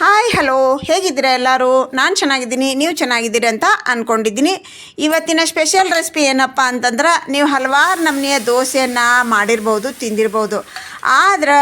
Hi hello ಹೇಗಿದ್ದೀರಾ ಎಲ್ಲರೂ? ನಾನು ಚೆನ್ನಾಗಿದ್ದೀನಿ. ನೀವು ಚೆನ್ನಾಗಿದ್ದೀರಿ ಅಂತ ಅಂದ್ಕೊಂಡಿದ್ದೀನಿ ಇವತ್ತಿನ ಸ್ಪೆಷಲ್ ರೆಸಿಪಿ ಏನಪ್ಪ ಅಂತಂದ್ರೆ ನೀವು ಹಲವಾರು ನಮನೆಯ ದೋಸೆಯನ್ನು ಮಾಡಿರ್ಬೋದು, ತಿಂದಿರ್ಬೋದು. ಆದ್ರೆ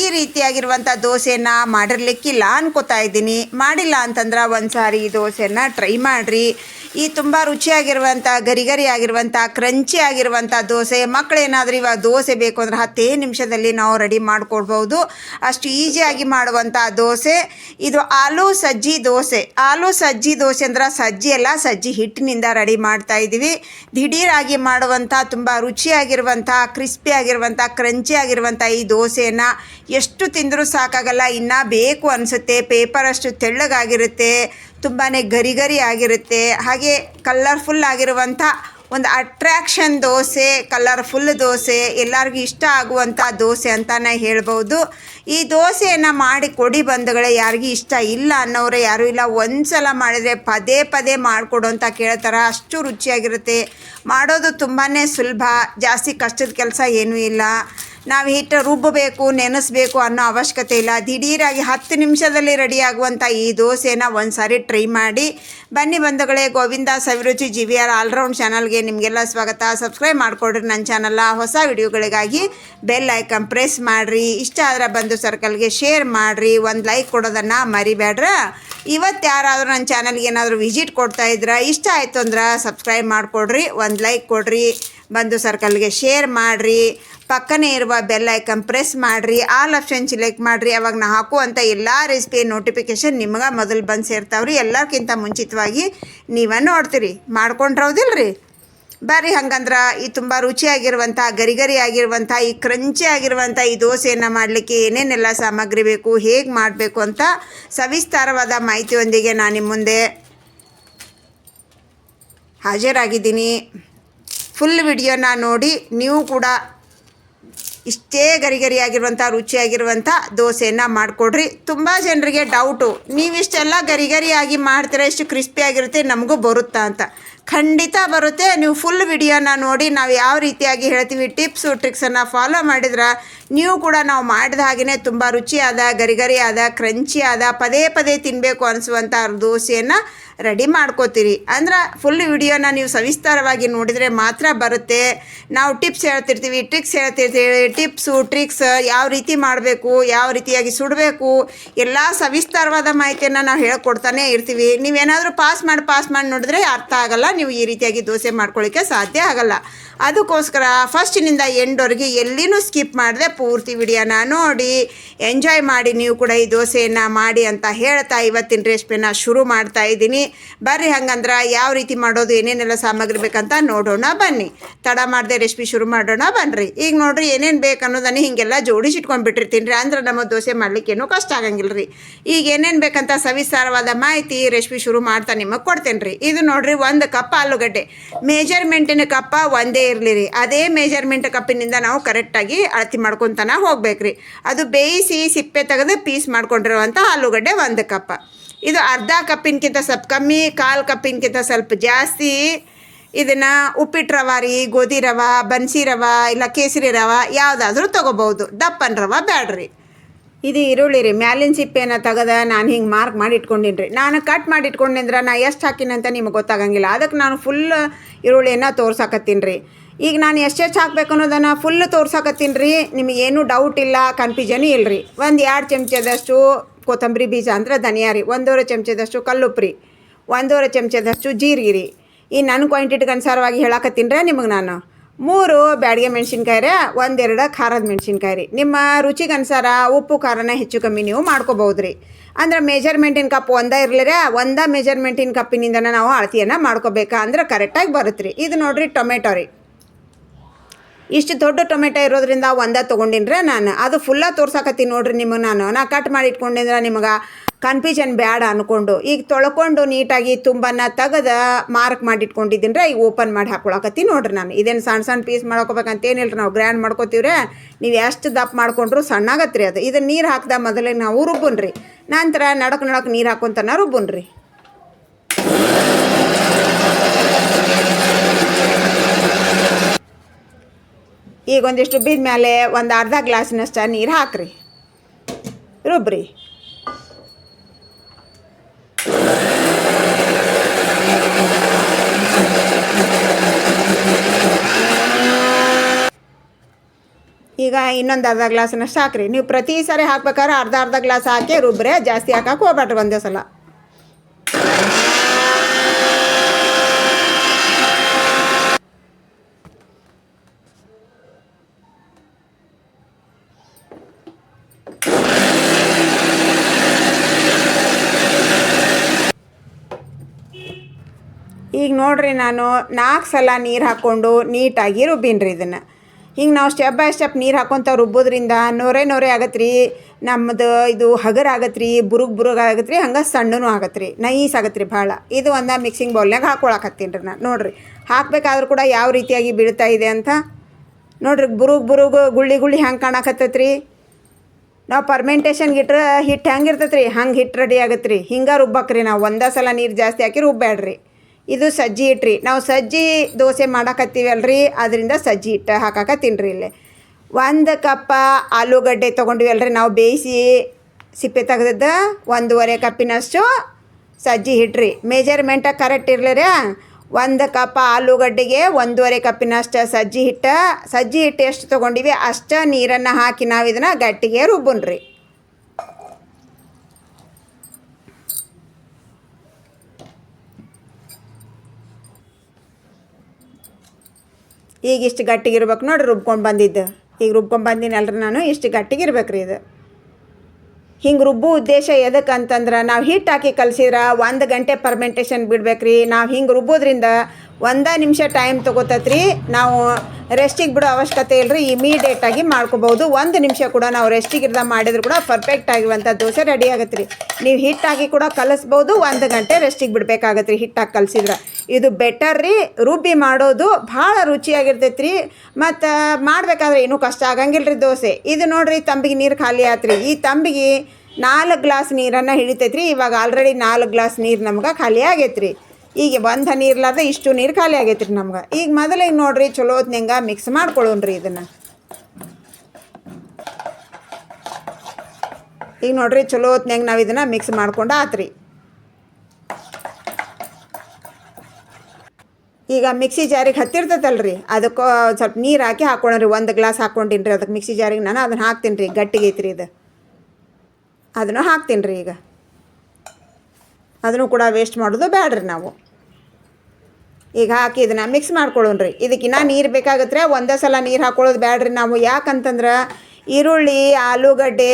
ಈ ರೀತಿಯಾಗಿರುವಂಥ ದೋಸೆಯನ್ನು ಮಾಡಿರ್ಲಿಕ್ಕಿಲ್ಲ ಅನ್ಕೋತಾ ಇದ್ದೀನಿ. ಮಾಡಿಲ್ಲ ಅಂತಂದ್ರೆ ಒಂದು ಸಾರಿ ಈ ದೋಸೆಯನ್ನು ಟ್ರೈ ಮಾಡಿರಿ. ಈ ತುಂಬ ರುಚಿಯಾಗಿರುವಂಥ ಗರಿ ಗರಿ ಆಗಿರುವಂಥ ಕ್ರಂಚಿ ಆಗಿರುವಂಥ ದೋಸೆ, ಮಕ್ಕಳೇನಾದರೂ ಇವಾಗ ದೋಸೆ ಬೇಕು ಅಂದ್ರೆ ಹತ್ತೇ ನಿಮಿಷದಲ್ಲಿ ನಾವು ರೆಡಿ ಮಾಡಿಕೊಡ್ಬೋದು. ಅಷ್ಟು ಈಸಿಯಾಗಿ ಮಾಡುವಂಥ ದೋಸೆ. ಇದು ಆಲೂ ಸಜ್ಜಿ ದೋಸೆ. ಆಲೂ ಸಜ್ಜಿ ದೋಸೆ ಅಂದ್ರೆ ಸಜ್ಜಿ ಎಲ್ಲ ಸಜ್ಜಿ ಹಿಟ್ಟಿನಿಂದ ರೆಡಿ ಮಾಡ್ತಾ ಇದ್ದೀವಿ. ದಿಢೀರಾಗಿ ಮಾಡುವಂಥ ತುಂಬ ರುಚಿಯಾಗಿರುವಂಥ ಕ್ರಿಸ್ಪಿ ಆಗಿರುವಂಥ ಕ್ರಂಚಿ ಆಗಿರುವಂಥ ಈ ದೋಸೆಯನ್ನು ಎಷ್ಟು ತಿಂದರೂ ಸಾಕಾಗಲ್ಲ. ಇನ್ನೂ ಬೇಕು ಅನಿಸುತ್ತೆ. ಪೇಪರ್ ಅಷ್ಟು ತೆಳ್ಳಗಾಗಿರುತ್ತೆ. ತುಂಬಾ ಗರಿ ಗರಿ ಆಗಿರುತ್ತೆ. ಹಾಗೆ ಕಲರ್ಫುಲ್ ಆಗಿರುವಂಥ ಒಂದು ಅಟ್ರ್ಯಾಕ್ಷನ್ ದೋಸೆ ಕಲರ್ಫುಲ್ ದೋಸೆ, ಎಲ್ಲರಿಗೂ ಇಷ್ಟ ಆಗುವಂಥ ದೋಸೆ ಅಂತಲೇ ಹೇಳ್ಬೋದು. ಈ ದೋಸೆಯನ್ನು ಮಾಡಿ ಕೊಡಿ ಬಂಧುಗಳೇ, ಯಾರಿಗೂ ಇಷ್ಟ ಇಲ್ಲ ಅನ್ನೋರು ಯಾರೂ ಇಲ್ಲ ಒಂದು ಸಲ ಮಾಡಿದರೆ ಪದೇ ಪದೇ ಮಾಡಿಕೊಡು ಅಂತ ಕೇಳ್ತಾರೆ. ಅಷ್ಟು ರುಚಿಯಾಗಿರುತ್ತೆ. ಮಾಡೋದು ತುಂಬಾ ಸುಲಭ. ಜಾಸ್ತಿ ಕಷ್ಟದ ಕೆಲಸ ಏನೂ ಇಲ್ಲ. ನಾವು ಹಿಟ್ಟು ರುಬ್ಬಬೇಕು, ನೆನೆಸ್ಬೇಕು ಅನ್ನೋ ಅವಶ್ಯಕತೆ ಇಲ್ಲ. ದಿಢೀರಾಗಿ ಹತ್ತು ನಿಮಿಷದಲ್ಲಿ ರೆಡಿ ಆಗುವಂಥ ಈ ದೋಸೆನ ಒಂದು ಸಾರಿ ಟ್ರೈ ಮಾಡಿ. ಬನ್ನಿ ಬಂಧುಗಳೇ, Govinda Saviruchi G V R all round ಚಾನಲ್ಗೆ ನಿಮಗೆಲ್ಲ ಸ್ವಾಗತ. ಸಬ್ಸ್ಕ್ರೈಬ್ ಮಾಡಿಕೊಡ್ರಿ ನನ್ನ ಚಾನಲ್ಲ ಹೊಸ ವಿಡಿಯೋಗಳಿಗಾಗಿ ಬೆಲ್ ಐಕನ್ ಪ್ರೆಸ್ ಮಾಡಿರಿ. ಇಷ್ಟ ಆದ್ರೆ ಬಂಧು ಸರ್ಕಲ್ಗೆ ಶೇರ್ ಮಾಡಿರಿ. ಒಂದು ಲೈಕ್ ಕೊಡೋದನ್ನು ಮರಿಬೇಡ್ರ ಇವತ್ತು ಯಾರಾದರೂ ನನ್ನ ಚಾನಲ್ಗೆ ಏನಾದರೂ ವಿಸಿಟ್ ಕೊಡ್ತಾ ಇದ್ರೆ, ಇಷ್ಟ ಆಯಿತು ಅಂದ್ರೆ ಸಬ್ಸ್ಕ್ರೈಬ್ ಮಾಡಿಕೊಡ್ರಿ. ಒಂದು ಲೈಕ್ ಕೊಡ್ರಿ. ಬಂದು ಸರ್ಕಲ್ಗೆ ಶೇರ್ ಮಾಡಿರಿ. ಪಕ್ಕನೇ ಇರುವ ಬೆಲ್ ಐಕನ್ ಪ್ರೆಸ್ ಮಾಡಿರಿ. ಆಲ್ ಆಪ್ಷನ್ ಸಿಲೆಕ್ಟ್ ಮಾಡಿರಿ. ಅವಾಗ ನಾ ಹಾಕುವಂಥ ಎಲ್ಲ ರೆಸಿಪಿ ನೋಟಿಫಿಕೇಷನ್ ನಿಮ್ಗೆ ಮೊದಲು ಬಂದು ಸೇರ್ತಾವ್ರಿ. ಎಲ್ಲಕ್ಕಿಂತ ಮುಂಚಿತವಾಗಿ ನೀವೇ ನೋಡ್ತೀರಿ. ಮಾಡ್ಕೊಂಡ್ರೌದಿಲ್ಲ ರೀ ಬರ್ರಿ ಹಂಗಂದ್ರೆ ಈ ತುಂಬ ರುಚಿಯಾಗಿರುವಂಥ ಗರಿ ಗರಿ ಆಗಿರುವಂಥ ಈ ಕ್ರಂಚಿ ಆಗಿರುವಂಥ ಈ ದೋಸೆಯನ್ನು ಮಾಡಲಿಕ್ಕೆ ಏನೇನೆಲ್ಲ ಸಾಮಗ್ರಿ ಬೇಕು, ಹೇಗೆ ಮಾಡಬೇಕು ಅಂತ ಸವಿಸ್ತಾರವಾದ ಮಾಹಿತಿಯೊಂದಿಗೆ ನಾನು ನಿಮ್ಮ ಮುಂದೆ ಹಾಜರಾಗಿದ್ದೀನಿ. ಫುಲ್ ವಿಡಿಯೋನ ನೋಡಿ ನೀವು ಕೂಡ ಇಷ್ಟೇ ಗರಿ ಗರಿಯಾಗಿರುವಂಥ ರುಚಿಯಾಗಿರುವಂಥ ದೋಸೆಯನ್ನು ಮಾಡಿಕೊಡ್ರಿ. ತುಂಬ ಜನರಿಗೆ ಡೌಟು ನೀವಿಷ್ಟೆಲ್ಲ ಗರಿ ಗರಿಯಾಗಿ ಮಾಡ್ತೀರಾ, ಇಷ್ಟು ಕ್ರಿಸ್ಪಿಯಾಗಿರುತ್ತೆ ನಮಗೂ ಬರುತ್ತಾ ಅಂತ. ಖಂಡಿತ ಬರುತ್ತೆ. ನೀವು ಫುಲ್ ವಿಡಿಯೋನ ನೋಡಿ ನಾವು ಯಾವ ರೀತಿಯಾಗಿ ಹೇಳ್ತೀವಿ ಟಿಪ್ಸು ಟ್ರಿಕ್ಸನ್ನು ಫಾಲೋ ಮಾಡಿದ್ರೆ ನೀವು ಕೂಡ ನಾವು ಮಾಡಿದ ಹಾಗೆಯೇ ತುಂಬ ರುಚಿಯಾದ, ಗರಿಗರಿಯಾದ, ಕ್ರಂಚಿಯಾದ, ಪದೇ ಪದೇ ತಿನ್ನಬೇಕು ಅನಿಸುವಂಥ ದೋಸೆಯನ್ನು ರೆಡಿ ಮಾಡ್ಕೋತೀರಿ. ಅಂದ್ರೆ ಫುಲ್ ವಿಡಿಯೋನ ನೀವು ಸವಿಸ್ತಾರವಾಗಿ ನೋಡಿದರೆ ಮಾತ್ರ ಬರುತ್ತೆ. ನಾವು ಟಿಪ್ಸ್ ಹೇಳ್ತಿರ್ತೀವಿ ಟ್ರಿಕ್ಸ್ ಹೇಳ್ತಿರ್ತೀವಿ ಟಿಪ್ಸು ಟ್ರಿಕ್ಸ್ ಯಾವ ರೀತಿ ಮಾಡಬೇಕು, ಯಾವ ರೀತಿಯಾಗಿ ಸುಡಬೇಕು, ಎಲ್ಲ ಸವಿಸ್ತಾರವಾದ ಮಾಹಿತಿಯನ್ನು ನಾವು ಹೇಳ್ಕೊಡ್ತಾನೆ ಇರ್ತೀವಿ. ನೀವೇನಾದರೂ ಪಾಸ್ ಮಾಡಿ ಪಾಸ್ ಮಾಡಿ ನೋಡಿದ್ರೆ ಅರ್ಥ ಆಗಲ್ಲ, ನೀವು ಈ ರೀತಿಯಾಗಿ ದೋಸೆ ಮಾಡ್ಕೊಳ್ಳಿಕ್ಕೆ ಸಾಧ್ಯ ಆಗಲ್ಲ. ಅದಕ್ಕೋಸ್ಕರ ಫಸ್ಟಿನಿಂದ ಎಂಡ್ವರೆಗೆ ಎಲ್ಲಿನೂ ಸ್ಕಿಪ್ ಮಾಡಿದೆ ಪೂರ್ತಿ ವಿಡಿಯೋನ ನೋಡಿ, ಎಂಜಾಯ್ ಮಾಡಿ, ನೀವು ಕೂಡ ಈ ದೋಸೆಯನ್ನು ಮಾಡಿ ಅಂತ ಹೇಳ್ತಾ ಇವತ್ತಿನ ರೆಸಿಪಿನ ಶುರು ಮಾಡ್ತಾ ಇದ್ದೀನಿ. ಬರ್ರಿ ಹಂಗಂದ್ರೆ ಯಾವ ರೀತಿ ಮಾಡೋದು, ಏನೇನೆಲ್ಲ ಸಾಮಗ್ರಿ ಬೇಕಂತ ನೋಡೋಣ ಬನ್ನಿ. ತಡ ಮಾಡದೆ ರೆಸಿಪಿ ಶುರು ಮಾಡೋಣ ಬನ್ನಿರಿ ಈಗ ನೋಡ್ರಿ ಏನೇನು ಬೇಕು ಅನ್ನೋದನ್ನು ಹೀಗೆಲ್ಲ ಜೋಡಿಸಿ ಇಟ್ಕೊಂಡ್ಬಿಟ್ಟಿರ್ತೀನಿ ರೀ ಅಂದ್ರೆ ನಮ್ಮ ದೋಸೆ ಮಾಡ್ಲಿಕ್ಕೇನು ಕಷ್ಟ ಆಗಂಗಿಲ್ಲ ರೀ ಈಗ ಏನೇನು ಬೇಕಂತ ಸವಿಸ್ತಾರವಾದ ಮಾಹಿತಿ ರೆಸಿಪಿ ಶುರು ಮಾಡ್ತಾ ನಿಮಗೆ ಕೊಡ್ತೇನೆ ರೀ ಇದು ನೋಡ್ರಿ ಒಂದು ಕಪ್ ಆಲೂಗಡ್ಡೆ. ಮೇಜರ್ಮೆಂಟಿನ ಕಪ್ಪ ಒಂದೇ ಇರಲಿ ರೀ ಅದೇ ಮೇಜರ್ಮೆಂಟ್ ಕಪ್ಪಿನಿಂದ ನಾವು ಕರೆಕ್ಟಾಗಿ ಅಳತಿ ಮಾಡ್ಕೊತಾನ ಹೋಗ್ಬೇಕ್ರಿ. ಅದು ಬೇಯಿಸಿ ಸಿಪ್ಪೆ ತೆಗೆದು ಪೀಸ್ ಮಾಡ್ಕೊಂಡಿರುವಂಥ ಆಲೂಗಡ್ಡೆ ಒಂದು ಕಪ್ಪ. ಇದು ಅರ್ಧ ಕಪ್ಪಿನಕ್ಕಿಂತ ಸ್ವಲ್ಪ ಕಮ್ಮಿ, ಕಾಲು ಕಪ್ಪಿನಕ್ಕಿಂತ ಸ್ವಲ್ಪ ಜಾಸ್ತಿ. ಇದನ್ನು ಉಪ್ಪಿಟ್ಟು ರವ ರೀ, ಗೋಧಿ ರವ, ಬನ್ಸಿ ರವ, ಇಲ್ಲ ಕೇಸರಿ ರವ ಯಾವುದಾದ್ರೂ ತೊಗೋಬೋದು ದಪ್ಪನ ರವ ಬ್ಯಾಡ್ರಿ. ಇದು ಈರುಳ್ಳಿ ರೀ. ಮ್ಯಾಲಿನ ಸಿಪ್ಪೆನ ತೆಗೆದ ನಾನು ಹಿಂಗೆ ಮಾರ್ಕ್ ಮಾಡಿ ಇಟ್ಕೊಂಡಿನ್ರಿ ನಾನು ಕಟ್ ಮಾಡಿ ಇಟ್ಕೊಂಡಿದ್ರೆ ನಾ ಎಷ್ಟು ಹಾಕಿನಂತ ನಿಮಗೆ ಗೊತ್ತಾಗಂಗಿಲ್ಲ. ಅದಕ್ಕೆ ನಾನು ಫುಲ್ ಈರುಳ್ಳಿಯನ್ನು ತೋರ್ಸಾಕತ್ತೀನಿ ರೀ ಈಗ ನಾನು ಎಷ್ಟೆಷ್ಟು ಹಾಕ್ಬೇಕು ಅನ್ನೋದನ್ನು ಫುಲ್ ತೋರ್ಸಾಕತ್ತೀನಿ ರೀ. ನಿಮಗೇನು ಡೌಟ್ ಇಲ್ಲ ಕನ್ಫ್ಯೂಷನ್ ಇಲ್ಲ ರೀ ಒಂದು ಎರಡು ಚಮಚದಷ್ಟು ಕೊತ್ತಂಬರಿ ಬೀಜ ಅಂದ್ರೆ ಧನಿಯಾ ರೀ. ಒಂದೂವರೆ ಚಮಚದಷ್ಟು ಕಲ್ಲುಪ್ರಿ. ಒಂದೂವರೆ ಚಮಚದಷ್ಟು ಜೀರಿಗೆ ರೀ. ಈ ನನ್ನ ಕ್ವಾಂಟಿಟಿಗೆ ಅನುಸಾರವಾಗಿ ಹೇಳಕತ್ತೀನಿ ರೀ ನಿಮಗೆ ನಾನು. ಮೂರು ಬ್ಯಾಡಿಗೆ ಮೆಣಸಿನ್ಕಾಯಿ ರೀ, ಒಂದೆರಡು ಖಾರದ ಮೆಣಸಿನ್ಕಾಯಿ ರೀ. ನಿಮ್ಮ ರುಚಿಗೆ ಅನುಸಾರ ಉಪ್ಪು, ಖಾರನ ಹೆಚ್ಚು ಕಮ್ಮಿ ನೀವು ಮಾಡ್ಕೋಬೋದು ರೀ. ಅಂದ್ರೆ ಮೆಜರ್ಮೆಂಟಿನ ಕಪ್ ಒಂದೇ ರೀ, ಒಂದೇ ಮೆಜರ್ಮೆಂಟಿನ ಕಪ್ಪಿನಿಂದನೇ ನಾವು ಅಳತಿಯನ್ನು ಮಾಡ್ಕೋಬೇಕಾ ಅಂದ್ರೆ ಕರೆಕ್ಟಾಗಿ ಬರುತ್ತೆ ರೀ ಇದು ನೋಡಿರಿ ಟೊಮೆಟೊ ರೀ. ಇಷ್ಟು ದೊಡ್ಡ ಟೊಮೆಟೊ ಇರೋದ್ರಿಂದ ಒಂದೇ ತೊಗೊಂಡಿನ್ರೆ ನಾನು. ಅದು ಫುಲ್ಲ ತೋರ್ಸಾಕತ್ತೀನಿ ನೋಡ್ರಿ ನಿಮಗೆ ನಾನು. ನಾ ಕಟ್ ಮಾಡಿ ಇಟ್ಕೊಂಡಿದ್ರೆ ನಿಮಗೆ ಕನ್ಫ್ಯೂಷನ್ ಬೇಡ ಅಂದ್ಕೊಂಡು ಈಗ ತೊಳ್ಕೊಂಡು ನೀಟಾಗಿ ತುಂಬನ ತೆಗೆದ ಮಾರ್ಕ್ ಮಾಡಿ ಇಟ್ಕೊಂಡಿದ್ದೀನಿ ರೀ ಈಗ ಓಪನ್ ಮಾಡಿ ಹಾಕೊಳಕತ್ತೀನಿ ನೋಡ್ರಿ ನಾನು. ಇದೇನು ಸಣ್ಣ ಸಣ್ಣ ಪೀಸ್ ಮಾಡ್ಕೋಬೇಕಂತೇನಿಲ್ಲ ನಾವು ಗ್ರ್ಯಾಂಡ್ ಮಾಡ್ಕೋತೀವ್ರೆ. ನೀವು ಎಷ್ಟು ದಪ್ಪ ಮಾಡ್ಕೊಂಡ್ರು ಸಣ್ಣಾಗತ್ತೆ ರೀ ಅದು. ಇದು ನೀರು ಹಾಕ್ದ ಮೊದಲೇ ನಾವು ರುಬ್ಬನ್ರಿ. ನಂತರ ನಡಕ್ ನಡಕ್ ನೀರು ಹಾಕೊಂತನ ರುಬ್ಬನ್ರಿ. ಈಗ ಒಂದಿಷ್ಟು ಬಿದ್ದ ಮೇಲೆ ಒಂದು ಅರ್ಧ ಗ್ಲಾಸಿನಷ್ಟು ನೀರು ಹಾಕ್ರಿ. ರುಬ್ರಿ. ಈಗ ಇನ್ನೊಂದು ಅರ್ಧ ಗ್ಲಾಸನ್ನು ಹಾಕ್ರಿ. ನೀವು ಪ್ರತಿ ಸಾರಿ ಹಾಕ್ಬೇಕಾದ್ರೆ ಅರ್ಧ ಅರ್ಧ ಗ್ಲಾಸ್ ಹಾಕಿ ರುಬ್ರೆ. ಜಾಸ್ತಿ ಹಾಕಕ್ಕೆ ಹೋಗ್ಬೇಡ್ರಿ ಒಂದೇ ಸಲ. ಈಗ ನೋಡ್ರಿ ನಾನು ನಾಲ್ಕು ಸಲ ನೀರು ಹಾಕ್ಕೊಂಡು ನೀಟಾಗಿ ರುಬ್ಬಿನ್ರಿ ಇದನ್ನು. ಹಿಂಗೆ ನಾವು ಸ್ಟೆಪ್ ಬೈ ಸ್ಟೆಪ್ ನೀರು ಹಾಕ್ಕೊಂತ ರುಬ್ಬೋದ್ರಿಂದ ನೊರೆ ನೊರೆ ಆಗತ್ತೆ ರೀ ನಮ್ಮದು ಇದು ಹಗರ್ ಆಗತ್ತೆ ರೀ ಬುರುಗ್ ಬುರುಗ್ ಆಗತ್ತೆ ರೀ ಹಂಗೆ ಸಣ್ಣನೂ ಆಗತ್ತೆ ರೀ ನೈಸ್ ಆಗತ್ತೆ ರೀ ಭಾಳ. ಇದು ಒಂದು ಮಿಕ್ಸಿಂಗ್ ಬೌಲ್ನಾಗ ಹಾಕ್ಕೊಳಕತ್ತೀನಿ ರೀ ನಾನು ನೋಡಿರಿ. ಹಾಕ್ಬೇಕಾದ್ರೂ ಕೂಡ ಯಾವ ರೀತಿಯಾಗಿ ಬೀಳ್ತಾ ಇದೆ ಅಂತ. ನೋಡ್ರಿ, ಬುರುಗ್ ಬುರುಗ್ ಗುಳ್ಳಿ ಗುಳ್ಳಿ ಹೆಂಗೆ ಕಾಣಕತ್ತೈತೆ ರೀ ನಾವು ಪರ್ಮೆಂಟೇಷನ್ಗೆ ಇಟ್ಟರೆ ಹಿಟ್ಟು ಹೆಂಗೆ ಇರ್ತೈತೆ ರೀ ಹಂಗೆ ಹಿಟ್ಟು ರೆಡಿ ಆಗತ್ತೆ ರೀ ಹಿಂಗೆ ರುಬ್ಬಕ್ರಿ ನಾವು. ಒಂದೇ ಸಲ ನೀರು ಜಾಸ್ತಿ ಹಾಕಿ ರುಬ್ಬೇಡ್ರಿ ಇದು ಸಜ್ಜಿ ಹಿಟ್ರಿ ನಾವು ಸಜ್ಜಿ ದೋಸೆ ಮಾಡಕತ್ತೀವಲ್ರಿ? ಅದರಿಂದ ಸಜ್ಜಿ ಹಿಟ್ಟು ಹಾಕಾಕತ್ತೀನಿ ರೀ ಇಲ್ಲಿ. ಒಂದು ಕಪ್ಪ ಆಲೂಗಡ್ಡೆ ತೊಗೊಂಡಿವಲ್ರಿ. ನಾವು ಬೇಯಿಸಿ ಸಿಪ್ಪೆ ತೆಗ್ದದ್ದು ಒಂದೂವರೆ ಕಪ್ಪಿನಷ್ಟು ಸಜ್ಜಿ ಹಿಟ್ರಿ. Measurement correct ಇರಲಿರ. ಒಂದು ಕಪ್ಪ ಆಲೂಗಡ್ಡೆಗೆ ಒಂದೂವರೆ ಕಪ್ಪಿನಷ್ಟು ಸಜ್ಜಿ ಹಿಟ್ಟು. ಸಜ್ಜಿ ಹಿಟ್ಟು ಎಷ್ಟು ತೊಗೊಂಡಿವಿ? ಅಷ್ಟು ನೀರನ್ನು ಹಾಕಿ ನಾವು ಇದನ್ನು ಗಟ್ಟಿಗೆ ರುಬ್ಬನ್ರಿ. ಈಗ ಇಷ್ಟು ಗಟ್ಟಿಗಿರ್ಬೇಕು ನೋಡಿ ರುಬ್ಕೊಂಡು ಬಂದಿದ್ದು. ಈಗ ರುಬ್ಕೊಂಡು ಬಂದಿನಲ್ರಿ ನಾನು, ಇಷ್ಟು ಗಟ್ಟಿಗಿರ್ಬೇಕು ರೀ ಇದು. ಹಿಂಗೆ ರುಬ್ಬು ಉದ್ದೇಶ ಎದಕ್ಕೆ ಅಂತಂದ್ರೆ ನಾವು ಹಿಟ್ಟು ಹಾಕಿ ಕಲ್ಸಿದ್ರೆ ಒಂದು ಗಂಟೆ ಪರ್ಮೆಂಟೇಷನ್ ಬಿಡ್ಬೇಕ್ರಿ. ನಾವು ಹಿಂಗೆ ರುಬ್ಬೋದ್ರಿಂದ ಒಂದೇ ನಿಮಿಷ ಟೈಮ್ ತೊಗೋತತ್ರಿ. ನಾವು ರೆಸ್ಟಿಗೆ ಬಿಡೋ ಅವಶ್ಯಕತೆ ಇಲ್ಲರಿ ಇಮಿಡಿಯೇಟಾಗಿ ಮಾಡ್ಕೋಬೋದು ಒಂದು ನಿಮಿಷ ಕೂಡ ನಾವು ರೆಸ್ಟಿಗೆ ಇರ್ದ ಮಾಡಿದ್ರು ಕೂಡ ಪರ್ಫೆಕ್ಟ್ ಆಗಿರುವಂಥ ದೋಸೆ ರೆಡಿ ಆಗತ್ತೆ ರೀ ನೀವು ಹಿಟ್ಟಾಗಿ ಕೂಡ ಕಲಿಸ್ಬೋದು ಒಂದು ಗಂಟೆ ರೆಸ್ಟಿಗೆ ಬಿಡಬೇಕಾಗತ್ತೆ ರೀ ಹಿಟ್ಟಾಗಿ ಕಲಿಸಿದ್ರೆ. ಇದು ಬೆಟರ್ ರೀ. ರುಬ್ಬಿ ಮಾಡೋದು ಭಾಳ ರುಚಿಯಾಗಿರ್ತೈತೆ ರೀ ಮತ್ತು ಮಾಡಬೇಕಾದ್ರೆ ಏನೂ ಕಷ್ಟ ಆಗಂಗಿಲ್ಲ ರೀ ದೋಸೆ. ಇದು ನೋಡಿರಿ ತಂಬಿಗೆ ನೀರು ಖಾಲಿ ಆತ್ರಿ. ಈ ತಂಬಿಗೆ ನಾಲ್ಕು ಗ್ಲಾಸ್ ನೀರನ್ನು ಹಿಡಿತೈತೆ ರೀ ಇವಾಗ ಆಲ್ರೆಡಿ ನಾಲ್ಕು ಗ್ಲಾಸ್ ನೀರು ನಮ್ಗೆ ಖಾಲಿ ಆಗೈತೆ ರೀ ಈಗ ಒಂದು ಹನಿ ಇರ್ಲಾರ್ದೆ ಇಷ್ಟು ನೀರು ಖಾಲಿ ಆಗೈತೆ ರೀ ನಮ್ಗೆ. ಈಗ ಮೊದಲಿಗೆ ನೋಡಿರಿ ಚಲೋ ಹೊತ್ನಂಗೆ ಮಿಕ್ಸ್ ಮಾಡ್ಕೊಳ್ಳೋಣ್ರಿ ಇದನ್ನು. ಈಗ ನೋಡಿರಿ ಚಲೋ ಹೊತ್ನಾಗ ನಾವು ಇದನ್ನು ಮಿಕ್ಸ್ ಮಾಡ್ಕೊಂಡು ಆತ್ರಿ. ಈಗ ಮಿಕ್ಸಿ ಜಾರಿಗೆ ಹತ್ತಿರ್ತೈತಲ್ರಿ. ಅದಕ್ಕೆ ಸ್ವಲ್ಪ ನೀರು ಹಾಕಿ ಹಾಕ್ಕೊಳ್ಳೋರಿ ಒಂದು ಗ್ಲಾಸ್ ಹಾಕ್ಕೊಂಡಿನಿ ರೀ ಅದಕ್ಕೆ ಮಿಕ್ಸಿ ಜಾರಿಗೆ ನಾನು ಅದನ್ನು ಹಾಕ್ತೀನಿ ರೀ ಗಟ್ಟಿಗೆ ಐತ್ರಿ ಇದು. ಅದನ್ನು ಹಾಕ್ತೀನಿ ರೀ ಈಗ. ಅದನ್ನು ಕೂಡ ವೇಸ್ಟ್ ಮಾಡೋದು ಬೇಡ್ರಿ ನಾವು. ಈಗ ಹಾಕಿ ಇದನ್ನು ಮಿಕ್ಸ್ ಮಾಡ್ಕೊಳ್ಳೋಣ್ರಿ. ಇದಕ್ಕಿನ್ನ ನೀರು ಬೇಕಾಗತ್ತೆ ರೀ ಒಂದೇ ಸಲ ನೀರು ಹಾಕ್ಕೊಳ್ಳೋದು ಬೇಡ್ರಿ ನಾವು. ಯಾಕಂತಂದ್ರೆ ಈರುಳ್ಳಿ, ಆಲೂಗಡ್ಡೆ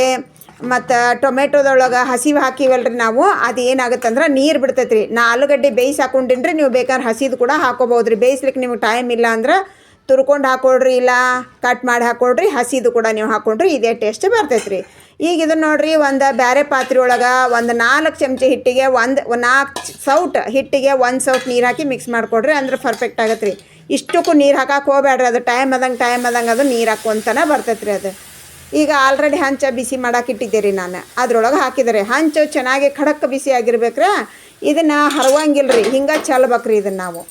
ಮತ್ತು ಟೊಮೆಟೊದೊಳಗೆ ಹಸಿವು ಹಾಕಿವಲ್ರಿ ನಾವು. ಅದು ಏನಾಗುತ್ತೆ ಅಂದ್ರೆ ನೀರು ಬಿಡ್ತೈತೆ ರೀ ನಾ ಆಲೂಗಡ್ಡೆ ಬೇಯಿಸಿ ಹಾಕೊಂಡಿನ್ರಿ, ನೀವು ಬೇಕಾದ್ರೆ ಹಸಿದು ಕೂಡ ಹಾಕೋಬೋದು ರೀ ಬೇಯಿಸ್ಲಿಕ್ಕೆ ನಿಮ್ಗೆ ಟೈಮ್ ಇಲ್ಲ ಅಂದ್ರೆ ತುರ್ಕೊಂಡು ಹಾಕೊಳ್ರಿ, ಇಲ್ಲ ಕಟ್ ಮಾಡಿ ಹಾಕೊಳ್ರಿ, ಹಸಿದು ಕೂಡ ನೀವು ಹಾಕೊಂಡ್ರಿ, ಇದೇ ಟೇಸ್ಟ್ ಬರ್ತೈತೆ ರೀ ಈಗ ಇದನ್ನ ನೋಡ್ರಿ ಒಂದು ಬೇರೆ ಪಾತ್ರೆ ಒಳಗೆ ಒಂದು ನಾಲ್ಕು ಚಮಚ ಹಿಟ್ಟಿಗೆ ಒಂದು ನಾಲ್ಕು ಸೌಟ್ ಹಿಟ್ಟಿಗೆ ಒಂದು ಸೌಟ್ ನೀರು ಹಾಕಿ ಮಿಕ್ಸ್ ಮಾಡಿಕೊಡ್ರಿ ಅಂದ್ರೆ ಪರ್ಫೆಕ್ಟ್ ಆಗತ್ತೆ ರೀ ಇಷ್ಟಕ್ಕೂ ನೀರು ಹಾಕಕ್ಕೆ ಹೋಗ್ಬೇಡ್ರಿ ಅದು ಟೈಮ್ ಆದಂಗೆ ಟೈಮ್ ಆದಂಗೆ ಅದು ನೀರು ಹಾಕ್ಕೊಂತನ ಬರ್ತೈತೆ ರೀ ಅದು. ಈಗ ಆಲ್ರೆಡಿ ಹಂಚ ಬಿಸಿ ಮಾಡಕ್ಕೆ ಇಟ್ಟಿದ್ದೆ ರೀ ನಾನು. ಅದ್ರೊಳಗೆ ಹಾಕಿದ್ದಾರೆ ಹಂಚು ಚೆನ್ನಾಗಿ ಖಡಕ್ ಬಿಸಿ ಆಗಿರ್ಬೇಕ್ರೆ ಇದನ್ನು ಹರವಂಗಿಲ್ಲ ರೀ ಹಿಂಗೆ ಚೆಲ್ಬೇಕ್ರಿ ಇದನ್ನು ನಾವು.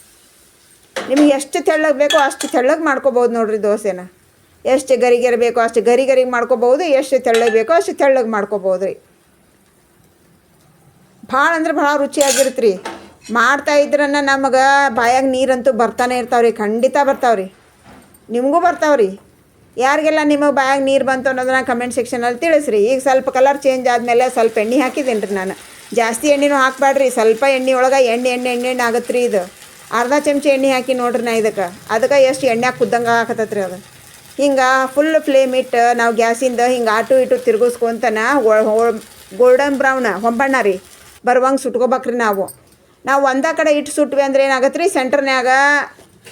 ನಿಮ್ಗೆ ಎಷ್ಟು ತೆಳ್ಳಗೆ ಬೇಕೋ ಅಷ್ಟು ತೆಳ್ಳಗೆ ಮಾಡ್ಕೋಬೋದು ನೋಡ್ರಿ ದೋಸೆನ. ಎಷ್ಟು ಗರಿಗೆರೆ ಬೇಕೋ ಅಷ್ಟು ಗರಿ ಗರಿಗೆ ಮಾಡ್ಕೋಬೋದು, ಎಷ್ಟು ತೆಳ್ಳಗೆ ಬೇಕೋ ಅಷ್ಟು ತೆಳ್ಳಗೆ ಮಾಡ್ಕೋಬೋದು ರೀ ಭಾಳ ಅಂದ್ರೆ ಭಾಳ ರುಚಿಯಾಗಿರುತ್ತೆ ರೀ ಮಾಡ್ತಾ ಇದ್ರನ್ನ ನಮಗೆ ಬಾಯಾಗ ನೀರಂತೂ ಬರ್ತಾನೆ ಇರ್ತಾವ್ರಿ, ಖಂಡಿತ ಬರ್ತಾವ್ರಿ. ನಿಮಗೂ ಬರ್ತಾವ್ರಿ. ಯಾರಿಗೆಲ್ಲ ನಿಮಗೆ ಬಾಯಾಗ ನೀರು ಬಂತು ಅನ್ನೋದನ್ನ ಕಮೆಂಟ್ ಸೆಕ್ಷನಲ್ಲಿ ತಿಳಿಸ್ರಿ. ಈಗ ಸ್ವಲ್ಪ ಕಲರ್ ಚೇಂಜ್ ಆದಮೇಲೆ ಸ್ವಲ್ಪ ಎಣ್ಣೆ ಹಾಕಿದ್ದೀನಿ ರೀ ನಾನು. ಜಾಸ್ತಿ ಎಣ್ಣೆನೂ ಹಾಕ್ಬೇಡ್ರಿ ಸ್ವಲ್ಪ ಎಣ್ಣೆ ಒಳಗೆ ಎಣ್ಣೆ ಎಣ್ಣೆ ಎಣ್ಣೆ ಎಣ್ಣೆ ಆಗುತ್ತೆ ರೀ ಇದು. ಅರ್ಧ ಚಮಚ ಎಣ್ಣೆ ಹಾಕಿ ನೋಡ್ರಿ ನಾ ಇದಕ್ಕೆ. ಅದಕ್ಕೆ ಎಷ್ಟು ಎಣ್ಣೆ ಕುದ್ದಂಗೆ ಹಾಕತ್ತತ್ರಿ ಅದು. ಹಿಂಗೆ ಫುಲ್ ಫ್ಲೇಮ್ ಇಟ್ಟು ನಾವು ಗ್ಯಾಸಿಂದ ಹಿಂಗೆ ಆಟು ಇಟು ತಿರುಗಿಸ್ಕೊಂತನ ಗೋಲ್ಡನ್ ಬ್ರೌನ್ ಹೊಂಬಣ್ಣ ರೀ. ಬರುವಂಗೆ ಸುಟ್ಕೋಬೇಕ್ರಿ ನಾವು. ನಾವು ಒಂದೇ ಕಡೆ ಇಟ್ಟು ಸುಟ್ವಿ ಅಂದ್ರೆ ಏನಾಗತ್ತೆ ರೀ ಸೆಂಟ್ರ್ನ್ಯಾಗ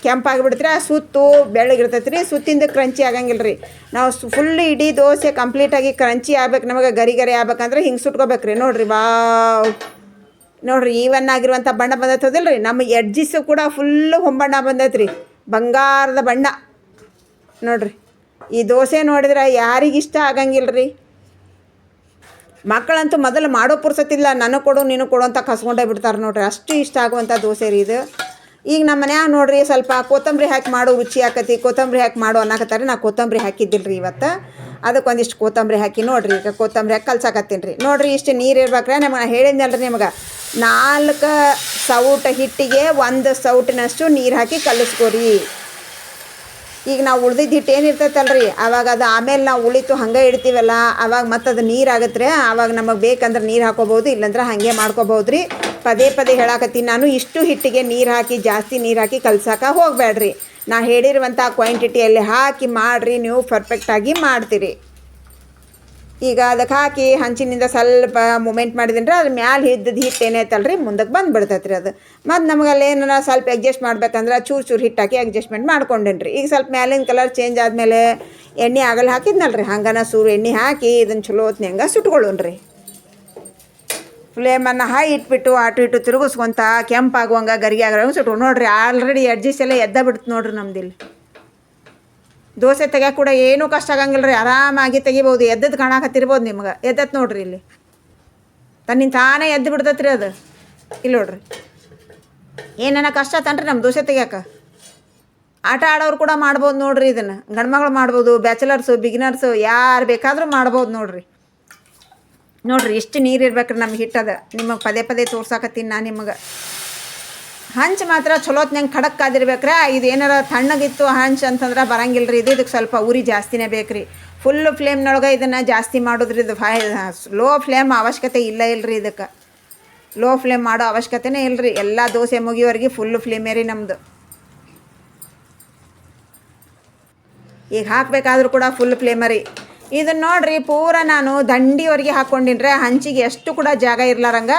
ಕೆಂಪಾಗಿಬಿಡ್ತ್ರಿ? ಆ ಸುತ್ತು ಬೆಳ್ಳಗಿರ್ತೈತೆ ರೀ ಸುತ್ತಿಂದ ಕ್ರಂಚಿ ಆಗಂಗಿಲ್ಲ ರೀ ನಾವು ಫುಲ್ ಇಡೀ ದೋಸೆ ಕಂಪ್ಲೀಟಾಗಿ ಕ್ರಂಚಿ ಆಗ್ಬೇಕು. ನಮಗೆ ಗರಿ ಗರಿ ಆಗ್ಬೇಕಂದ್ರೆ ಹಿಂಗೆ ಸುಟ್ಕೋಬೇಕು ರೀ ನೋಡಿರಿ, ವಾವ್. ನೋಡ್ರಿ ಈವನ್ ಆಗಿರುವಂಥ ಬಣ್ಣ ಬಂದೈತದಿಲ್ಲ ರೀ ನಮ್ಮ ಎಡ್ಜಿಸು ಕೂಡ ಫುಲ್ಲು ಹೊಂಬಣ್ಣ ಬಂದೈತೆ ರೀ ಬಂಗಾರದ ಬಣ್ಣ. ನೋಡ್ರಿ, ಈ ದೋಸೆ ನೋಡಿದ್ರೆ ಯಾರಿಗಿಷ್ಟ ಆಗಂಗಿಲ್ಲ ರೀ ಮಕ್ಕಳಂತೂ ಮೊದಲು ಮಾಡೋ ಪುರ್ಸತ್ತಿಲ್ಲ ನನಗೆ ಕೊಡು, ನೀನು ಕೊಡು ಅಂತ ಕಸ್ಕೊಂಡೇ ಬಿಡ್ತಾರೆ ನೋಡ್ರಿ. ಅಷ್ಟು ಇಷ್ಟ ಆಗುವಂಥ ದೋಸೆ ರೀ ಇದು. ಈಗ ನಮ್ಮ ಮನ್ಯಾಗ ನೋಡ್ರಿ ಸ್ವಲ್ಪ ಕೊತ್ತಂಬರಿ ಹಾಕಿ ಮಾಡೋ ರುಚಿ ಆಕತಿ. ಕೊತ್ತಂಬರಿ ಹಾಕಿ ಮಾಡೋ ಅನ್ನಕತ್ತಾರೆ. ನಾ ಕೊತ್ತಂಬರಿ ಹಾಕಿದ್ದಿಲ್ಲ ರೀ ಇವತ್ತು. ಅದಕ್ಕೆ ಒಂದಿಷ್ಟು ಕೊತ್ತಂಬರಿ ಹಾಕಿ ನೋಡ್ರಿ. ಈಗ ಕೊತ್ತಂಬರಿ ಹಾಕಿ ಕಲ್ಸಾಕತ್ತೀನಿ ರೀ. ನೋಡ್ರಿ ಇಷ್ಟು ನೀರು ಇರ್ಬೇಕ್ರೆ ನಿಮಗೆ ಹೇಳಿದ್ನಲ್ರಿ ನಿಮಗೆ. ನಾಲ್ಕು ಸೌಟ ಹಿಟ್ಟಿಗೆ ಒಂದು ಸೌಟಿನಷ್ಟು ನೀರು ಹಾಕಿ ಕಲಿಸ್ಕೊರಿ. ಈಗ ನಾವು ಉಳ್ದಿದ್ದು ಹಿಟ್ಟು ಏನಿರ್ತೈತಲ್ರಿ ಆವಾಗ ಅದು ಆಮೇಲೆ ನಾವು ಉಳಿತು ಹಂಗೆ ಇಡ್ತೀವಲ್ಲ ಮತ್ತೆ ಅದು ನೀರು ಆಗುತ್ತೆ ಆವಾಗ ನಮಗೆ ಬೇಕಂದ್ರೆ ನೀರು ಹಾಕೋಬೋದು ಇಲ್ಲಾಂದ್ರೆ ಹಾಗೆ ಮಾಡ್ಕೋಬೋದು ರೀ ಪದೇ ಪದೇ ಹೇಳಾಕತ್ತೀನಿ ನಾನು ಇಷ್ಟು ಹಿಟ್ಟಿಗೆ ನೀರು ಹಾಕಿ, ಜಾಸ್ತಿ ನೀರು ಹಾಕಿ ಕಲ್ಸಕ್ಕೆ ಹೋಗಬೇಡ್ರಿ ನಾ ಹೇಳಿರುವಂಥ ಕ್ವಾಂಟಿಟಿಯಲ್ಲಿ ಹಾಕಿ ಮಾಡಿರಿ, ನೀವು ಪರ್ಫೆಕ್ಟಾಗಿ ಮಾಡ್ತೀರಿ. ಈಗ ಅದಕ್ಕೆ ಹಾಕಿ ಹಂಚಿನಿಂದ ಸ್ವಲ್ಪ ಮೂಮೆಂಟ್ ಮಾಡಿದ್ರೆ ಅದ್ರ ಮ್ಯಾಲೆ ಹಿದ್ದದ ಹಿಟ್ಟು ಏನೈತಲ್ಲ ರೀ ಮುಂದಕ್ಕೆ ಬಂದುಬಿಡ್ತೈತೆ ರೀ ಅದು. ಮತ್ತು ನಮ್ಗೆ ಅಲ್ಲಿ ಏನಾರ ಸ್ವಲ್ಪ ಅಡ್ಜಸ್ಟ್ ಮಾಡ್ಬೇಕಂದ್ರೆ ಚೂರು ಚೂರು ಹಿಟ್ಟು ಹಾಕಿ ಅಡ್ಜಸ್ಟ್ಮೆಂಟ್ ಮಾಡ್ಕೊಂಡೇನಿ ರೀ ಈಗ ಸ್ವಲ್ಪ ಮ್ಯಾಲಿನ ಕಲರ್ ಚೇಂಜ್ ಆದಮೇಲೆ ಎಣ್ಣೆ ಆಗಲ್ಲ ಹಾಕಿದ್ನಲ್ಲ ರೀ ಹಂಗನ ಸೂರು ಎಣ್ಣೆ ಹಾಕಿ ಇದನ್ನು ಚಲೋ ಹೊತ್ನ್ಯಾಗ ಸುಟ್ಕೊಳ್ಳೋಣ್ರಿ ಫ್ಲೇಮನ್ನು ಹೈ ಇಟ್ಬಿಟ್ಟು ಆಟು ಇಟ್ಟು ತಿರುಗಿಸ್ಕೊಂತ ಕೆಂಪಾಗುವಂಗೆ ಗರಿಗೆ ಆಗೋ ಸುಟ್ಟು. ನೋಡ್ರಿ ಆಲ್ರೆಡಿ ಅಡ್ಜಸ್ಟ್ ಎಲ್ಲ ಎದ್ದ ಬಿಡ್ತು ನೋಡ್ರಿ ನಮ್ದಿಲ್ಲಿ ದೋಸೆ ತೆಗಿಯೋಕೆ ಕೂಡ ಏನೂ ಕಷ್ಟ ಆಗಂಗಿಲ್ಲ ರೀ, ಆರಾಮಾಗಿ ತೆಗಿಬೋದು. ಎದ್ದದ್ದು ಕಾಣಕತ್ತಿರ್ಬೋದು ನಿಮ್ಗೆ. ಎದ್ದತ್ ನೋಡ್ರಿ ಇಲ್ಲಿ. ತನ್ನಿಂದ ತಾನೇ ಎದ್ದು ಬಿಡ್ತೈತೆ ರೀ ಅದು. ಇಲ್ಲಿ ನೋಡ್ರಿ. ಏನನ ಕಷ್ಟ ತನ್ರಿ ನಮ್ಮ ದೋಸೆ ತೆಗ್ಯಾಕ. ಆಟ ಆಡೋರು ಕೂಡ ಮಾಡ್ಬೋದು ನೋಡ್ರಿ ಇದನ್ನು. ಗಂಡ್ಮಗಳು ಮಾಡ್ಬೋದು ಬ್ಯಾಚುಲರ್ಸು ಬಿಗಿನರ್ಸು ಯಾರು ಬೇಕಾದರೂ ಮಾಡ್ಬೋದು ನೋಡ್ರಿ. ನೋಡ್ರಿ, ಎಷ್ಟು ನೀರು ಇರ್ಬೇಕ್ರಿ ನಮ್ಗೆ ಹಿಟ್ಟದ ನಿಮಗೆ ಪದೇ ಪದೇ ತೋರ್ಸಾಕತ್ತೀನಿ ನಾನು ನಿಮಗೆ. ಹಂಚು ಮಾತ್ರ ಚಲೋತ್ನಂಗೆ ಖಡಕ್ ಆದಿರ್ಬೇಕ್ರೆ, ಇದು ಏನಾರ ತಣ್ಣಗಿತ್ತು ಹಂಚು ಅಂತಂದ್ರೆ ಬರಂಗಿಲ್ಲ ರೀ ಇದು ಇದಕ್ಕೆ ಸ್ವಲ್ಪ ಉರಿ ಜಾಸ್ತಿನೇ ಬೇಕು ರೀ ಫುಲ್ ಫ್ಲೇಮ್ನೊಳಗೆ ಇದನ್ನು ಜಾಸ್ತಿ ಮಾಡೋದ್ರಿ, ಇದು ಫೈ ಲೋ ಫ್ಲೇಮ್ ಅವಶ್ಯಕತೆ ಇಲ್ಲ ಇಲ್ರಿ ಇದಕ್ಕೆ. ಲೋ ಫ್ಲೇಮ್ ಮಾಡೋ ಅವಶ್ಯಕತೆನೇ ಇಲ್ಲ ರೀ ಎಲ್ಲ ದೋಸೆ ಮುಗಿಯೋರಿಗೆ ಫುಲ್ಲು ಫ್ಲೇಮೇ ರೀ ನಮ್ಮದು ಈಗ ಹಾಕಬೇಕಾದ್ರೂ ಕೂಡ ಫುಲ್ ಫ್ಲೇಮರಿ ಇದನ್ನ ನೋಡ್ರಿ, ಪೂರ ನಾನು ದಂಡಿವರೆಗೆ ಹಾಕ್ಕೊಂಡಿನ್ರೆ ಹಂಚಿಗೆ ಎಷ್ಟು ಕೂಡ ಜಾಗ ಇರ್ಲಾರಂಗ,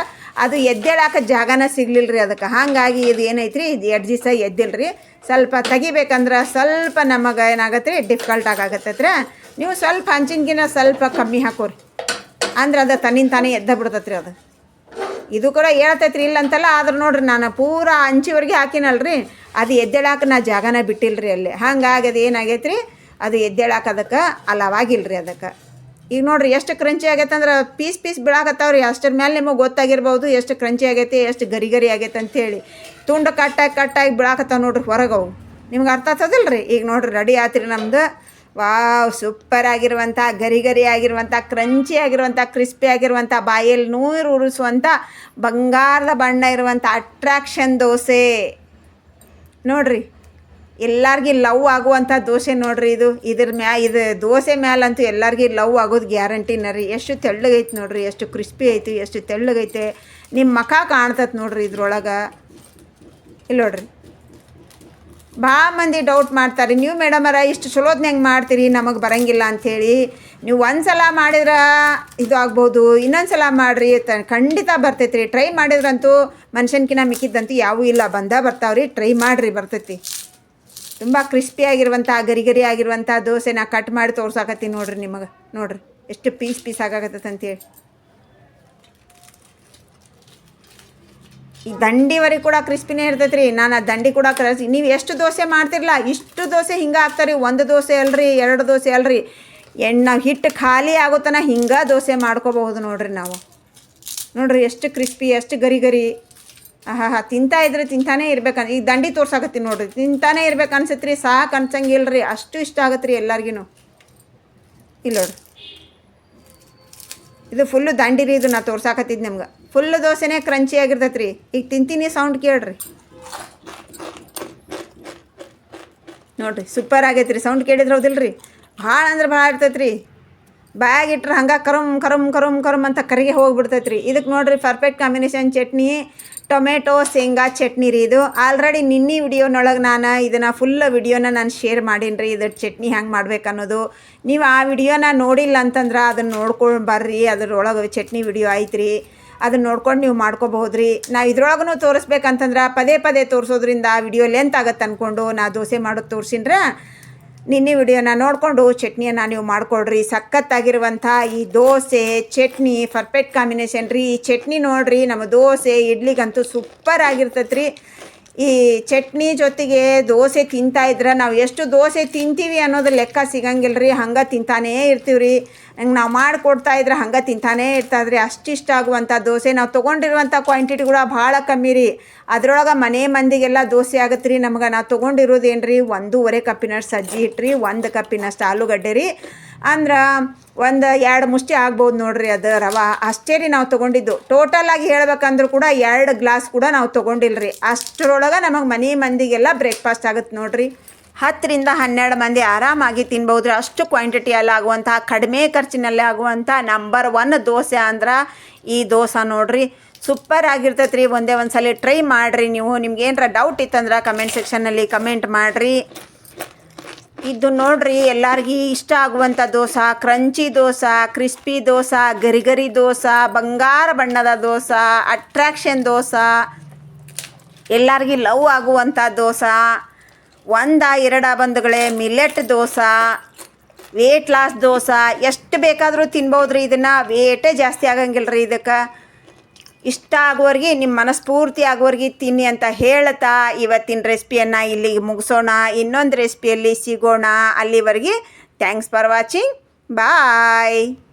ಅದು ಎದ್ದೇಳಾಕ ಜಾಗನ ಸಿಗ್ಲಿಲ್ಲ ರೀ ಅದಕ್ಕೆ. ಹಾಗಾಗಿ ಇದು ಏನೈತ್ರಿ, ಇದು ಎರಡು ದಿವಸ ಎದ್ದಿಲ್ಲ ರೀ ಸ್ವಲ್ಪ ತೆಗಿಬೇಕಂದ್ರೆ ಸ್ವಲ್ಪ ನಮಗೆ ಏನಾಗತ್ತೆ ರೀ ಡಿಫಿಕಲ್ಟ್ ಆಗತ್ತೈತ್ರಿ ನೀವು ಸ್ವಲ್ಪ ಹಂಚಿನಗಿನ ಸ್ವಲ್ಪ ಕಮ್ಮಿ ಹಾಕೋರಿ. ಅಂದ್ರೆ ಅದು ತನ್ನಿಂದ ತಾನೇ ಎದ್ದ ಬಿಡ್ತೈತ್ರಿ ಅದು. ಇದು ಕೂಡ ಹೇಳ್ತೈತ್ರಿ ಇಲ್ಲ ಅಂತಲ್ಲ ಆದ್ರೆ ನೋಡ್ರಿ ನಾನು ಪೂರಾ ಹಂಚಿವರೆಗೆ ಹಾಕಿನಲ್ರಿ. ಅದು ಎದ್ದೇಳಾಕ ನಾ ಜಾಗನ ರೀ ಅಲ್ಲಿ. ಹಂಗಾಗಿ ಅದು ಏನಾಗೈತ್ರಿ ಅದು ಎದ್ದೇಳಾಕ ಅದಕ್ಕೆ ಅಲ್ಲವಾಗಿಲ್ರಿ ಅದಕ್ಕೆ. ಈಗ ನೋಡ್ರಿ ಎಷ್ಟು ಕ್ರಂಚಿ ಆಗೈತೆ ಅಂದ್ರೆ ಪೀಸ್ ಪೀಸ್ ಬೀಳಾಕತ್ತಾವ್ರಿ. ಅಷ್ಟರ ಮೇಲೆ ನಿಮಗೆ ಗೊತ್ತಾಗಿರ್ಬೋದು ಎಷ್ಟು ಕ್ರಂಚಿ ಆಗೈತಿ, ಎಷ್ಟು ಗರಿ ಗರಿ ಆಗೈತೆ ಅಂಥೇಳಿ ತುಂಡು ಕಟ್ಟಾಗಿ ಕಟ್ಟಾಗಿ ಬೀಳಾಕತ್ತಾವ ನೋಡ್ರಿ ಹೊರಗವು. ನಿಮ್ಗೆ ಅರ್ಥ ಆಗ್ತದಲ್ಲ ರೀ ಈಗ ನೋಡ್ರಿ ರೆಡಿ ಆತ್ರಿ ನಮ್ದು. ವಾವ್ ಸೂಪರ್ ಆಗಿರುವಂಥ ಗರಿ ಗರಿ ಆಗಿರುವಂಥ ಕ್ರಂಚಿ ಆಗಿರುವಂಥ ಕ್ರಿಸ್ಪಿ ಆಗಿರುವಂಥ ಬಾಯಲ್ಲಿ ನೂರು ಉರಿಸುವಂಥ ಬಂಗಾರದ ಬಣ್ಣ ಇರುವಂಥ ಅಟ್ರಾಕ್ಷನ್ ದೋಸೆ. ನೋಡ್ರಿ. ಎಲ್ಲಾರ್ಗಿ ಲವ್ ಆಗುವಂಥ ದೋಸೆ ನೋಡ್ರಿ ಇದು. ಇದ್ರ ಮ್ಯಾ, ಇದು ದೋಸೆ ಮ್ಯಾಲಂತೂ ಎಲ್ಲರಿಗೆ ಲವ್ ಆಗೋದು ಗ್ಯಾರಂಟಿನ ರೀ ಎಷ್ಟು ತೆಳ್ಳಗೈತೆ ನೋಡ್ರಿ, ಎಷ್ಟು ಕ್ರಿಸ್ಪಿ ಐತಿ, ಎಷ್ಟು ತೆಳ್ಳಗೈತೆ. ನಿಮ್ಮ ಮಖ ಕಾಣ್ತತ್ ನೋಡ್ರಿ ಇದ್ರೊಳಗೆ. ಇಲ್ಲ ನೋಡ್ರಿ. ಭಾಳ ಮಂದಿ ಡೌಟ್ ಮಾಡ್ತಾರೆ. ನೀವು ಮೇಡಮರ ಇಷ್ಟು ಚಲೋದ್ನಂಗೆ ಮಾಡ್ತೀರಿ, ನಮಗೆ ಬರಂಗಿಲ್ಲ ಅಂಥೇಳಿ ನೀವು ಒಂದು ಸಲ ಮಾಡಿದ್ರೆ ಇದು ಆಗ್ಬೋದು ಇನ್ನೊಂದು ಸಲ ಮಾಡಿರಿ ತ ಖಂಡಿತ ಬರ್ತೈತೆ ರೀ ಟ್ರೈ ಮಾಡಿದ್ರಂತೂ ಮನುಷ್ಯನ್ಕಿನ ಮಿಕ್ಕಿದ್ದಂತೂ ಯಾವೂ ಇಲ್ಲ. ಬಂದ ಬರ್ತಾವ್ರಿ ಟ್ರೈ ಮಾಡಿರಿ ಬರ್ತೈತಿ. ತುಂಬ ಕ್ರಿಸ್ಪಿ ಆಗಿರುವಂಥ ಗರಿ ಗರಿ ಆಗಿರುವಂಥ ದೋಸೆನ ಕಟ್ ಮಾಡಿ ತೋರ್ಸಾಕತ್ತೀನಿ ನೋಡ್ರಿ ನಿಮಗೆ. ನೋಡ್ರಿ, ಎಷ್ಟು ಪೀಸ್ ಪೀಸ್ ಆಗಾಕತ್ತೈತೆ ಅಂತೇಳಿ. ಈ ದಂಡಿವರೆಗೆ ಕೂಡ ಕ್ರಿಸ್ಪಿನೇ ಇರ್ತೈತೆ ರೀ ನಾನು ಆ ದಂಡಿ ಕೂಡ ಕಲಸಿ ನೀವು ಎಷ್ಟು ದೋಸೆ ಮಾಡ್ತಿರಲ್ಲ ಇಷ್ಟು ದೋಸೆ ಹಿಂಗೆ ಹಾಕ್ತಾರೆ ಒಂದು ದೋಸೆ ಅಲ್ರಿ, ಎರಡು ದೋಸೆ ಅಲ್ರಿ. ಎಣ್ಣೆ ಹಿಟ್ಟು ಖಾಲಿ ಆಗೋತನ ಹಿಂಗೆ ದೋಸೆ ಮಾಡ್ಕೋಬಹುದು ನೋಡ್ರಿ ನಾವು. ನೋಡ್ರಿ, ಎಷ್ಟು ಕ್ರಿಸ್ಪಿ ಎಷ್ಟು ಗರಿ ಗರಿ ಆಹಾ ಹಾ ತಿಂತಾ ಇದ್ರೆ ತಿಂತಾನೆ ಇರ್ಬೇಕನ್ ಈಗ ದಂಡಿ ತೋರ್ಸಾಕತ್ತೀನಿ ನೋಡ್ರಿ, ತಿಂತಾನೆ ಇರ್ಬೇಕು ಅನ್ಸತ್ತೆ ರೀ ಸಾಕು ಅನ್ಸಂಗಿಲ್ಲ ರೀ ಅಷ್ಟು ಇಷ್ಟ ಆಗತ್ತೆ ರೀ ಎಲ್ಲರಿಗೂ ಇಲ್ಲ ನೋಡ್ರಿ. ಇದು ಫುಲ್ಲು ದಂಡಿ ರೀ ಇದು ನಾ ತೋರ್ಸಾಕತ್ತಿದ್ದು ನಿಮ್ಗೆ. ಫುಲ್ ದೋಸೆನೇ ಕ್ರಂಚಿ ಆಗಿರ್ತೈತೆ ರೀ ಈಗ ತಿಂತೀನಿ ಸೌಂಡ್ ಕೇಳ್ರಿ. ನೋಡ್ರಿ ಸೂಪರ್ ಆಗೈತೆ ರೀ ಸೌಂಡ್ ಕೇಳಿದ್ರೆ ಹೌದಿಲ್ಲ ರೀ ಭಾಳ ಅಂದ್ರೆ ಭಾಳ ಇರ್ತೈತೆ ರೀ ಬ್ಯಾಗ್ ಇಟ್ರೆ ಹಂಗೆ ಕರಮ್ ಕರಮ್ ಕರಮ್ ಕರಮ್ ಅಂತ ಕರಿಗೆ ಹೋಗ್ಬಿಡ್ತೈತೆ ರೀ ಇದಕ್ಕೆ ನೋಡಿರಿ ಪರ್ಫೆಕ್ಟ್ ಕಾಂಬಿನೇಷನ್ ಚಟ್ನಿ, ಟೊಮೆಟೊ, ಶೇಂಗಾ ಚಟ್ನಿ ರೀ ಇದು. ಆಲ್ರೆಡಿ ನಿನ್ನೆ ವಿಡಿಯೋನೊಳಗೆ ನಾನು ಇದನ್ನು ಫುಲ್ ವಿಡಿಯೋನ ನಾನು ಶೇರ್ ಮಾಡೀನಿ ರೀ ಇದ್ರ ಚಟ್ನಿ ಹೆಂಗೆ ಮಾಡ್ಬೇಕು ಅನ್ನೋದು. ನೀವು ಆ ವಿಡಿಯೋನ ನೋಡಿಲ್ಲ ಅಂತಂದ್ರೆ ಅದನ್ನು ನೋಡ್ಕೊಂಡು ಬರ್ರಿ, ಅದ್ರೊಳಗೆ ಚಟ್ನಿ ವಿಡಿಯೋ ಐತ್ರಿ. ಅದನ್ನ ನೋಡ್ಕೊಂಡು ನೀವು ಮಾಡ್ಕೋಬಹುದು ರೀ ನಾ ಇದ್ರೊಳಗೂ ತೋರಿಸ್ಬೇಕಂತಂದ್ರೆ ಪದೇ ಪದೇ ತೋರಿಸೋದ್ರಿಂದ ವಿಡಿಯೋ ಲೆಂತ್ ಆಗತ್ತೆ ಅಂದ್ಕೊಂಡು ನಾ ದೋಸೆ ಮಾಡೋದು ತೋರಿಸಿನ್ರೆ. ನಿನ್ನೆ ವಿಡಿಯೋನ ನೋಡಿಕೊಂಡು ಚಟ್ನಿಯನ್ನು ನೀವು ಮಾಡ್ಕೊಳ್ರಿ. ಸಖತ್ತಾಗಿರುವಂಥ ಈ ದೋಸೆ, ಚಟ್ನಿ ಪರ್ಫೆಕ್ಟ್ ಕಾಂಬಿನೇಷನ್ ರೀ. ಈ ಚಟ್ನಿ ನೋಡಿರಿ, ನಮ್ಮ ದೋಸೆ, ಇಡ್ಲಿಗಂತೂ ಸೂಪರ್ ಆಗಿರ್ತೈತೆ ರೀ ಈ ಚಟ್ನಿ ಜೊತೆಗೆ ದೋಸೆ ತಿಂತಾ ಇದ್ರೆ ನಾವು ಎಷ್ಟು ದೋಸೆ ತಿಂತೀವಿ ಅನ್ನೋದು ಲೆಕ್ಕ ಸಿಗಂಗಿಲ್ಲ ರೀ ಹಂಗೆ ತಿಂತಾನೇ ಇರ್ತೀವಿ ರೀ ಹಂಗೆ ನಾವು ಮಾಡಿಕೊಡ್ತಾ ಇದ್ರೆ ಹಂಗೆ ತಿಂತಾನೇ ಇರ್ತಾದ್ರಿ. ಅಷ್ಟು ಇಷ್ಟ ಆಗುವಂಥ ದೋಸೆ, ನಾವು ತೊಗೊಂಡಿರುವಂಥ ಕ್ವಾಂಟಿಟಿ ಕೂಡ ಭಾಳ ಕಮ್ಮಿ ರೀ ಅದರೊಳಗೆ ಮನೆ ಮಂದಿಗೆಲ್ಲ ದೋಸೆ ಆಗತ್ತೆ ರೀ ನಮ್ಗೆ ನಾವು ತೊಗೊಂಡಿರೋದೇನು ರೀ ಒಂದೂವರೆ ಕಪ್ಪಿನಷ್ಟು ಸಜ್ಜಿ ಹಿಟ್ಟು ರೀ ಒಂದು ಕಪ್ಪಿನಷ್ಟು ಆಲೂಗಡ್ಡೆ ರೀ. ಅಂದ್ರೆ ಒಂದು ಎರಡು ಮುಷ್ಟಿ ಆಗ್ಬೋದು ನೋಡ್ರಿ ಅದು ರವೆ. ಅಷ್ಟೇ ರೀ ನಾವು ತೊಗೊಂಡಿದ್ದು. ಟೋಟಲಾಗಿ ಹೇಳ್ಬೇಕಂದ್ರೂ ಕೂಡ ಎರಡು ಗ್ಲಾಸ್ ಕೂಡ ನಾವು ತೊಗೊಂಡಿಲ್ಲ ರೀ ಅಷ್ಟರೊಳಗೆ ನಮಗೆ ಮನೆ ಮಂದಿಗೆಲ್ಲ ಬ್ರೇಕ್ಫಾಸ್ಟ್ ಆಗುತ್ತೆ ನೋಡ್ರಿ. ಹತ್ತರಿಂದ ಹನ್ನೆರಡು ಮಂದಿ ಆರಾಮಾಗಿ ತಿನ್ಬೋದು ಅಷ್ಟು ಕ್ವಾಂಟಿಟಿಯಲ್ಲಿ ಆಗುವಂತಹ ಕಡಿಮೆ ಖರ್ಚಿನಲ್ಲಿ ಆಗುವಂಥ ನಂಬರ್ ಒನ್ ದೋಸೆ ಅಂದ್ರೆ ಈ ದೋಸೆ ನೋಡ್ರಿ. ಸೂಪರ್ ಆಗಿರ್ತೈತೆ ರೀ ಒಂದೇ ಒಂದು ಸಲ ಟ್ರೈ ಮಾಡಿರಿ ನೀವು. ನಿಮ್ಗೆ ಏನರ ಡೌಟ್ ಇತ್ತಂದ್ರೆ ಕಮೆಂಟ್ ಸೆಕ್ಷನಲ್ಲಿ ಕಮೆಂಟ್ ಮಾಡಿರಿ. ಇದು ನೋಡ್ರಿ, ಎಲ್ಲರಿಗೂ ಇಷ್ಟ ಆಗುವಂಥ ದೋಸೆ, ಕ್ರಂಚಿ ದೋಸೆ, ಕ್ರಿಸ್ಪಿ ದೋಸೆ, ಗರಿಗರಿ ಗರಿ ದೋಸೆ, ಬಂಗಾರ ಬಣ್ಣದ ದೋಸೆ, ಅಟ್ರಾಕ್ಷನ್ ದೋಸೆ. ಎಲ್ಲರಿಗೂ ಲವ್ ಆಗುವಂಥ ದೋಸೆ. ಒಂದ, ಎರಡ ಬಂಧುಗಳೇ millet dosa. Weight loss dosa. ಎಷ್ಟು ಬೇಕಾದರೂ ತಿನ್ಬೋದು ರೀ ಇದನ್ನು. ವೇಟೇ ಜಾಸ್ತಿ ಆಗಂಗಿಲ್ಲ ರೀ ಇದಕ್ಕೆ. ಇಷ್ಟ ಆಗುವವರೆಗೆ ನಿಮ್ಮ ಮನಸ್ಫೂರ್ತಿ ಆಗುವವರೆಗೆ ತಿನ್ನಿ ಅಂತ ಹೇಳ್ತಾ ಇವತ್ತಿನ ರೆಸಿಪಿಯನ್ನು ಇಲ್ಲಿಗೆ ಮುಗಿಸೋಣ. ಇನ್ನೊಂದು ರೆಸಿಪಿಯಲ್ಲಿ ಸಿಗೋಣ. ಅಲ್ಲಿವರೆಗೆ ಥ್ಯಾಂಕ್ಸ್ ಫಾರ್ ವಾಚಿಂಗ್ ಬಾಯ್